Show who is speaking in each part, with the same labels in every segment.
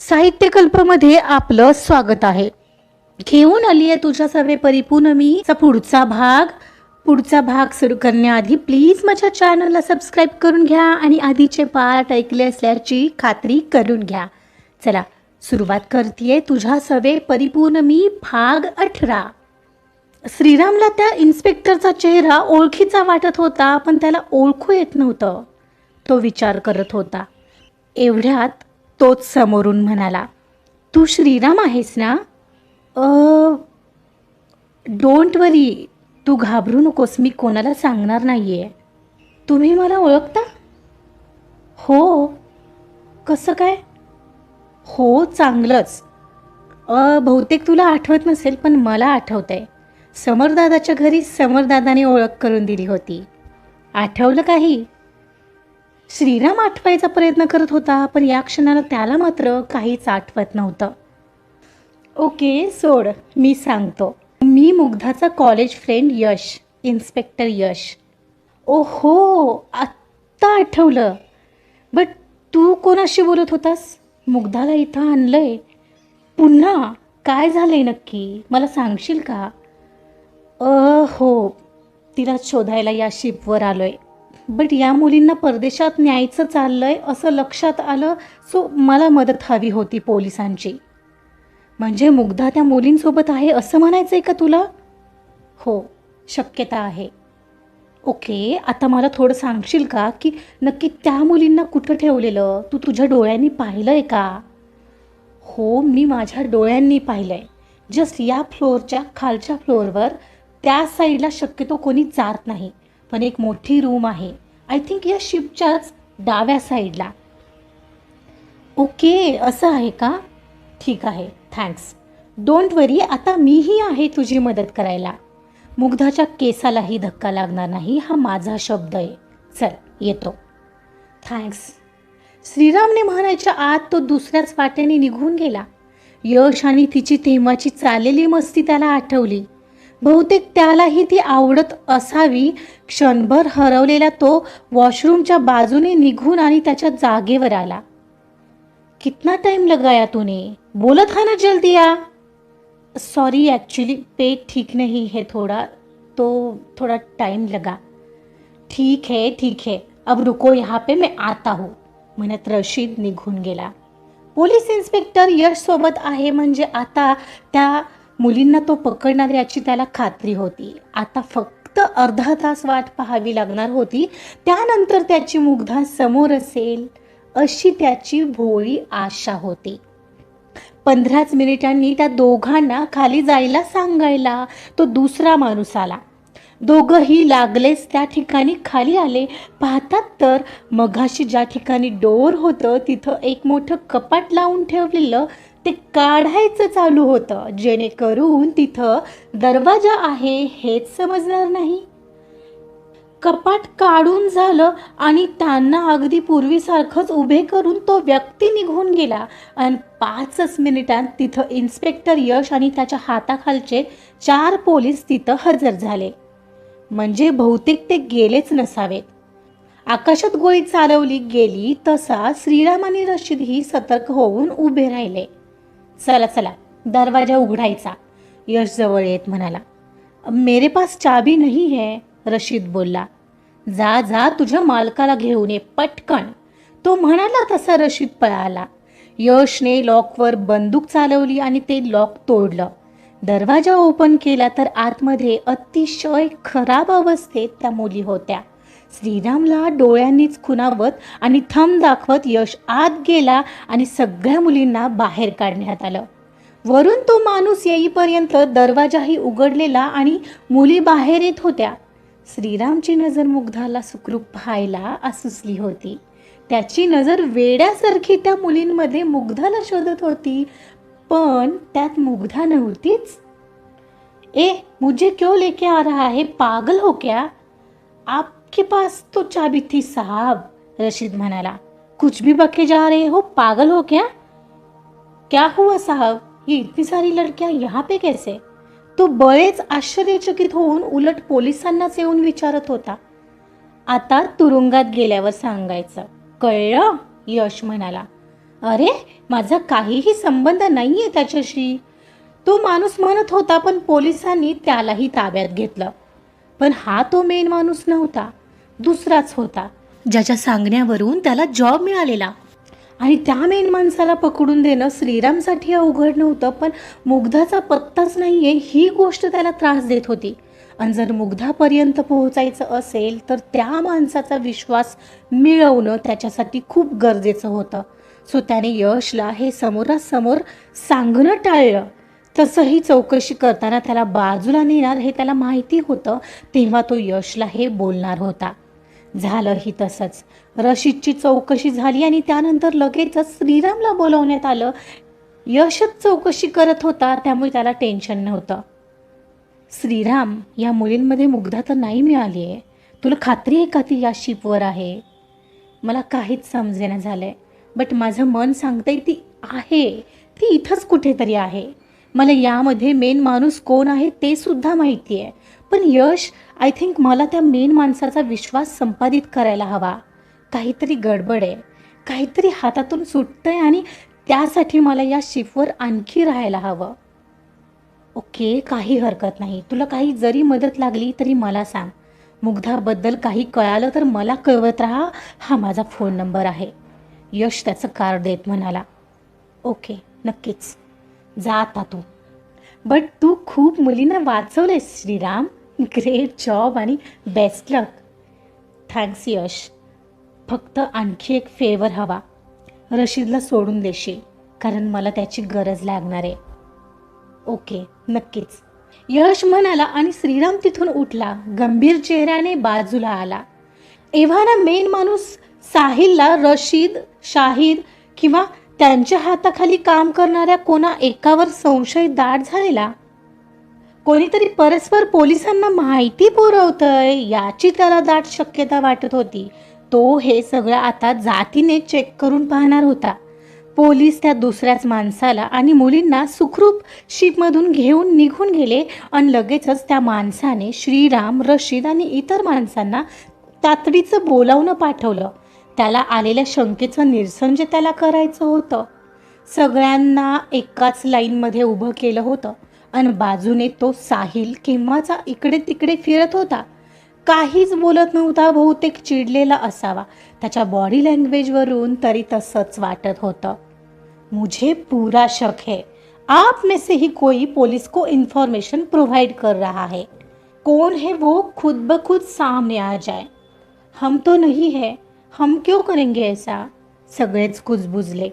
Speaker 1: साहित्यकल्पमध्ये आपलं स्वागत आहे. घेऊन आली आहे तुझ्या सर्वे परिपूर्ण मीचा पुढचा भाग. पुढचा भाग सुरू करण्याआधी प्लीज माझ्या चॅनलला सबस्क्राईब करून घ्या आणि आधीचे पार्ट ऐकले असल्याची खात्री करून घ्या. चला सुरुवात करते तुझ्या सवे परिपूर्ण मी भाग अठरा. श्रीरामला त्या इन्स्पेक्टरचा चेहरा ओळखीचा वाटत होता पण त्याला ओळखू येत नव्हतं. तो विचार करत होता. एवढ्यात तोच समोरून म्हणाला तू श्रीराम आहेस ना? डोंट वरी तू घाबरू नकोस मी कोणाला सांगणार नाही आहे तुम्ही मला ओळखता? हो. कसं काय? हो चांगलंच. बहुतेक तुला आठवत नसेल पण मला आठवत आहे समरदादाच्या घरी समरदादाने ओळख करून दिली होती. आठवलं काही? श्रीराम आठवायचा प्रयत्न करत होता पण या क्षणाला त्याला मात्र काहीच आठवत नव्हतं. ओके सोड मी सांगतो. मी मुग्धाचा college friend Yash inspector Yash. ओहो आत्ता आठवलं. बट तू कोणाशी बोलत होतास? मुग्धाला इथं आणलंय. पुन्हा काय झालंय नक्की? मला सांगशील का? अ हो तिला शोधायला या शिपवर आलोय. बट या मुलींना परदेशात न्यायचं चाललं आहे असं लक्षात आलं सो मला मदत हवी होती पोलिसांची. म्हणजे मुग्धा त्या मुलींसोबत आहे असं म्हणायचं आहे का तुला? हो शक्यता आहे. ओके आता मला थोडं सांगशील का की नक्की त्या मुलींना कुठं ठेवलेलं? तू तुझ्या डोळ्यांनी पाहिलं आहे का? हो मी माझ्या डोळ्यांनी पाहिलं आहे जस्ट या फ्लोअरच्या खालच्या फ्लोअरवर त्या साईडला शक्यतो कोणी जात नाही. पण एक मोठी रूम आहे. आय थिंक या शिपच्याच डाव्या साईडला ओके असं आहे का? ठीक आहे थँक्स डोंट वरी आता मीही आहे तुझी मदत करायला. मुग्धाच्या केसालाही धक्का लागणार नाही हा माझा शब्द आहे. चल येतो. थँक्स श्रीरामने म्हणायच्या आत तो दुसऱ्याच वाट्याने निघून गेला. यश आणि तिची तेव्हाची चाललेली मस्ती त्याला आठवली. बहुतेक त्यालाही ती आवडत असावी. क्षणभर हरवलेला तो वॉशरूमच्या बाजूने निघून आणि त्याच्या जागेवर आला. कितना टाइम लगाया तूने? बोला था ना जल्दी आ. सॉरी ॲक्च्युली पेट ठीक नहीं है थोड़ा तो थोड़ा टाइम लगा. ठीक है ठीक है अब रुको यहाँ पे मैं आता हूँ म्हणत रशीद निघून गेला. पोलीस इन्स्पेक्टर यशसोबत आहे म्हणजे आता त्या मुलींना तो पकडणार याची त्याला खात्री होती. आता फक्त अर्धा तास वाट पाहावी लागणार होती. त्यानंतर त्याची मुग्धा समोर असेल अशी त्याची भोळी आशा होती. पंधराच मिनिटांनी त्या दोघांना खाली जायला सांगायला तो दुसरा माणूस आला. दोघंही लागलेच त्या ठिकाणी खाली आले. पाहतात तर मघाशी ज्या ठिकाणी डोर होतं तिथं एक मोठं कपाट लावून ठेवलेलं ते काढायचं चालू होतं. जेणेकरून तिथं दरवाजा आहे हेच समजणार नाही. कपाट काढून झालं आणि त्यांना अगदी पूर्वीसारखंच उभे करून तो व्यक्ती निघून गेला. आणि पाचच मिनिटांत तिथं इन्स्पेक्टर यश आणि त्याच्या हाताखालचे चार पोलीस तिथं हजर झाले. म्हणजे बहुतेक ते गेलेच नसावेत. आकाशात गोळी चालवली गेली तसा श्रीराम आणि रशीदही सतर्क होऊन उभे राहिले. चला चला. दरवाजा उघडायचा. यश जवळ येत म्हणाला मेरे पास चाबी नाही है रशीद बोलला. जा जा तुझ्या मालकाला घेऊन ये पटकन. तो म्हणाला तसा रशीद पळाला. यशने लॉकवर बंदूक चालवली आणि ते लॉक तोडलं. दरवाजा ओपन केला तर आतमध्ये अतिशय खराब अवस्थेत त्या मुली होत्या. श्रीरामला डोळ्यांनीच खुणावत आणि थंब दाखवत यश आत गेला आणि सगळ्या मुलींना बाहेर काढण्यात आलं. वरून तो माणूस येईपर्यंत दरवाजाही उघडलेला आणि मुली बाहेर येत होत्या. श्रीरामची नजर मुग्धाला सुखरूप पाहायला आसुसली होती. त्याची नजर वेड्यासारखी त्या मुलींमध्ये मुग्धाला शोधत होती पण त्यात मुग्धा नव्हतीच. ए मुझे क्यों लेके आ रहा है? पागल हो क्या? आप आपके पास तो चाबी थी साहब रशीद म्हणाला. कुछ भी बके जा रहे हो पागल हो क्या? क्या हुआ साहब? ये इतनी सारी लड़कियां यहाँ पे कैसे? तो बरेच आश्चर्यचकित होऊन उलट पोलिसांनाच येऊन विचारत होता. आता तुरुंगात गेल्यावर सांगायचं. कळलं? यश म्हणाला. अरे माझा काहीही संबंध नाही आहे त्याच्याशी. तो माणूस म्हणत होता पण पोलिसांनी त्यालाही ताब्यात घेतलं. पण हा तो मेन माणूस नव्हता. दुसराच होता. ज्याच्या सांगण्यावरून त्याला जॉब मिळालेला. आणि त्या मेन माणसाला पकडून देणं श्रीरामसाठी अवघड नव्हतं पण मुग्धाचा पत्ताच नाही आहे ही गोष्ट त्याला त्रास देत होती. आणि जर मुग्धापर्यंत पोहोचायचं असेल तर त्या माणसाचा विश्वास मिळवणं त्याच्यासाठी खूप गरजेचं होतं. सो त्याने यशला हे समोरासमोर सांगणं टाळलं. तसंही चौकशी करताना त्याला बाजूला नेणार हे त्याला माहिती होतं तेव्हा तो यशला हे बोलणार होता. झालंही तसंच. रशीदची चौकशी झाली आणि त्यानंतर लगेचच श्रीरामला बोलवण्यात आलं. यशच चौकशी करत होता त्यामुळे त्याला टेन्शन नव्हतं. श्रीराम या मुलींमध्ये मुग्धा तर नाही मिळाली आहे. तुला खात्री आहे का ती या शिपवर आहे? मला काहीच समजेना झालं आहे बट माझं मन सांगतंय ती आहे. ती इथंच कुठेतरी आहे. मला यामध्ये मेन माणूस कोण आहे ते सुद्धा माहिती आहे पण यश आय थिंक मला त्या मेन माणसाचा विश्वास संपादित करायला हवा. काहीतरी गडबड आहे. काहीतरी हातातून सुटतंय आणि त्यासाठी मला या शिफवर आणखी राहायला हवं. ओके काही हरकत नाही. तुला काही जरी मदत लागली तरी मला सांग. मुग्धाबद्दल काही कळालं तर मला कळवत राहा. हा माझा फोन नंबर आहे. यश त्याचं कार्ड देत म्हणाला. ओके नक्कीच. जा आता तू. बट तू खूप मुलींना वाचवलेस श्रीराम. ग्रेट जॉब आणि बेस्ट लक थँक्स यश फक्त आणखी एक फेवर हवा. रशीदला सोडून देशील कारण मला त्याची गरज लागणार आहे. ओके नक्कीच. यश म्हणाला आणि श्रीराम तिथून उठला. गंभीर चेहऱ्याने बाजूला आला. एव्हाना मेन माणूस साहिलला रशीद शाहिद किंवा त्यांच्या हाताखाली काम करणाऱ्या कोणा एकावर संशय दाट झालेला? कोणीतरी परस्पर पोलिसांना माहिती पुरवतंय याची त्याला दाट शक्यता वाटत होती. तो हे सगळं आता जातीने चेक करून पाहणार होता. पोलीस त्या दुसऱ्याच माणसाला आणि मुलींना सुखरूप शिपमधून घेऊन निघून गेले आणि लगेचच त्या माणसाने श्रीराम रशीद आणि इतर माणसांना तातडीचं बोलावणं पाठवलं. त्याला आलेल्या शंकेचं निरसन जे त्याला करायचं होतं. सगळ्यांना एकाच लाईनमध्ये उभं केलं होतं. आणि बाजूने तो साहिल केव्हाचा इकडे तिकडे फिरत होता? काहीच बोलत नव्हता बहुतेक चिडलेला असावा. त्याच्या बॉडी लँग्वेजवरून तरी तसंच वाटत होतं. मुझे पूरा शक है. आप में से ही कोई पुलिस को इन्फॉर्मेशन प्रोवाइड कर रहा है. कौन है वो? खुद ब खुद सामने आ जाए. हम तो नहीं है. हम क्यों करेंगे ऐसा? सगळेच कुजबुजले.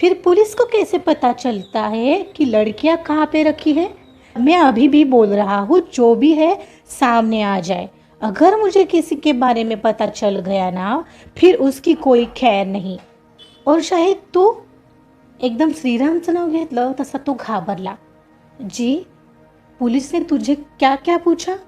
Speaker 1: फिर पुलिस को कैसे पता चलता है कि लड़कियाँ कहाँ पे रखी है? मैं अभी भी बोल रहा हूँ, जो भी है, सामने आ जाए। अगर मुझे किसी के बारे में पता चल गया ना, फिर उसकी कोई खैर नहीं। और शायद तू एकदम श्रीरामचं नाव घेतलं तसा तो घाबरला। जी, पुलिस ने तुझे क्या क्या पूछा?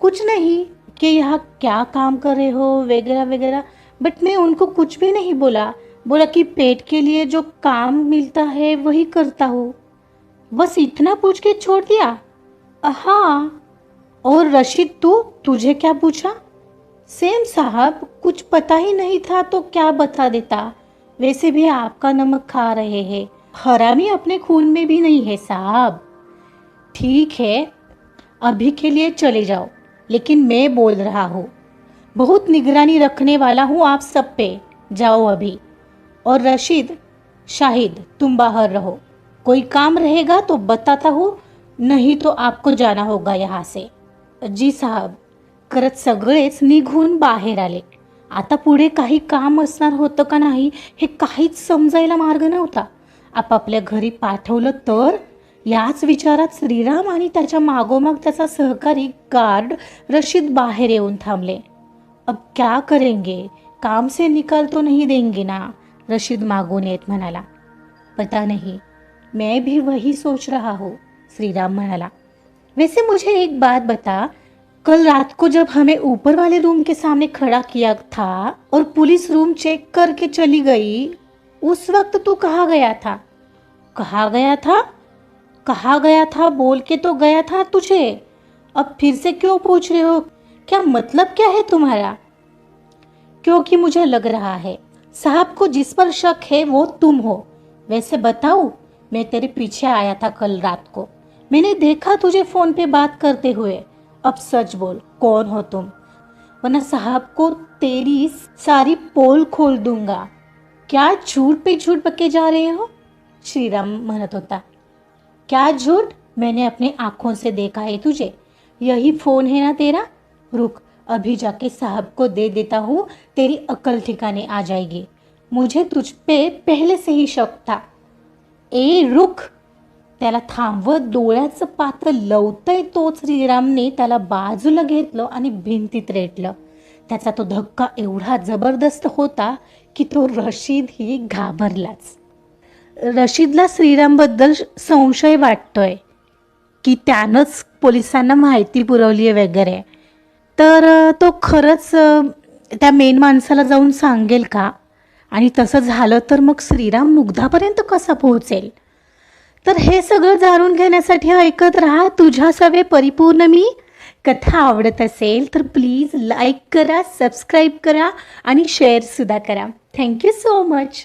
Speaker 1: कुछ नहीं, कि यहाँ क्या काम कर रहे हो, वगैरह वगैरह। बट मैं उनको कुछ भी नहीं बोला। बोला कि पेट के लिए जो काम मिलता है वही करता हूँ। बस इतना पूछ के छोड़ दिया? हाँ। और रशीद, तू, तुझे क्या पूछा? सेम साहब, कुछ पता ही नहीं था तो क्या बता देता? वैसे भी आपका नमक खा रहे हैं। हरामी अपने खून में भी नहीं है साहब। ठीक है, अभी के लिए चले जाओ, लेकिन मैं बोल रहा हूँ। बहुत निगरानी रखने वाला हूँ आप सब पे। जाओ अभी। और रशीद शाहिद तुम बाहर रहो। कोई काम रहेगा तो बताता हूँ नहीं तो आपको जाना होगा यहाँ से। जी साहब करत सगळेच निघून बाहेर आले। आता पुढे काही काम असणार होतं का नाही हे काहीच समजायला मार्ग नव्हता. आपापल्या घरी पाठवलं तर याच विचारात श्रीराम आणि त्याच्या मागोमाग त्याचा सहकारी गार्ड रशीद बाहेर येऊन थांबले. अब क्या करेंगे? काम से निकाल तो नहीं देंगे ना. रशीद मागून येत म्हणाला पता नहीं मैं भी वही सोच रहा हूँ, श्रीराम म्हणाला. वैसे मुझे एक बात बता, कल रात को जब हमें ऊपर वाले रूम के सामने खड़ा किया था और पुलिस रूम चेक करके चली गई, उस वक्त तू कहाँ गया था? कहा गया था? कहा गया था? बोल के तो गया था तुझे। अब फिर से क्यों पूछ रहे हो? क्या मतलब क्या है तुम्हारा? क्योंकि मुझे लग रहा है साहब को जिस पर शक है, वो तुम हो। वैसे बताओ मैं तेरे पीछे आया था कल रात को। मैंने देखा तुझे फ़ोन पे बात करते हुए। अब सच बोल, कौन हो तुम? वरना साहब को तेरी सारी पोल खोल दूँगा। क्या झूठ पे झूठ पके जा रहे हो? श्री राम म्हणत होता। क्या झूठ? मैंने अपनी आँखों से देखा है तुझे। यही फ़ोन है ना तेरा? रुक अभी जाके साहब को दे देता हूँ तेरी अकल ठिकाने आ जाएगी। मुझे तुझ पे पहले से ही शक था। ए रुख! त्याला थांबवत डोळ्याचं पात्र लवतंय तोच श्रीरामने त्याला बाजूला घेतलं आणि भिंतीत रेटलं. त्याचा तो धक्का एवढा जबरदस्त होता की तो रशीदही घाबरलाच. रशीदला श्रीरामबद्दल संशय वाटतोय की त्यानंच पोलिसांना माहिती पुरवली आहे वगैरे. तर तो खरंच त्या मेन माणसाला जाऊन सांगेल का? आणि तसं झालं तर मग श्रीराम मुग्धापर्यंत कसा पोहोचेल? तर हे सगळं जाणून घेण्यासाठी ऐकत राहा. तुझ्या सवे परिपूर्ण मी. कथा आवडत असेल तर प्लीज लाईक करा सबस्क्राईब करा आणि शेअरसुद्धा करा. Thank you so much.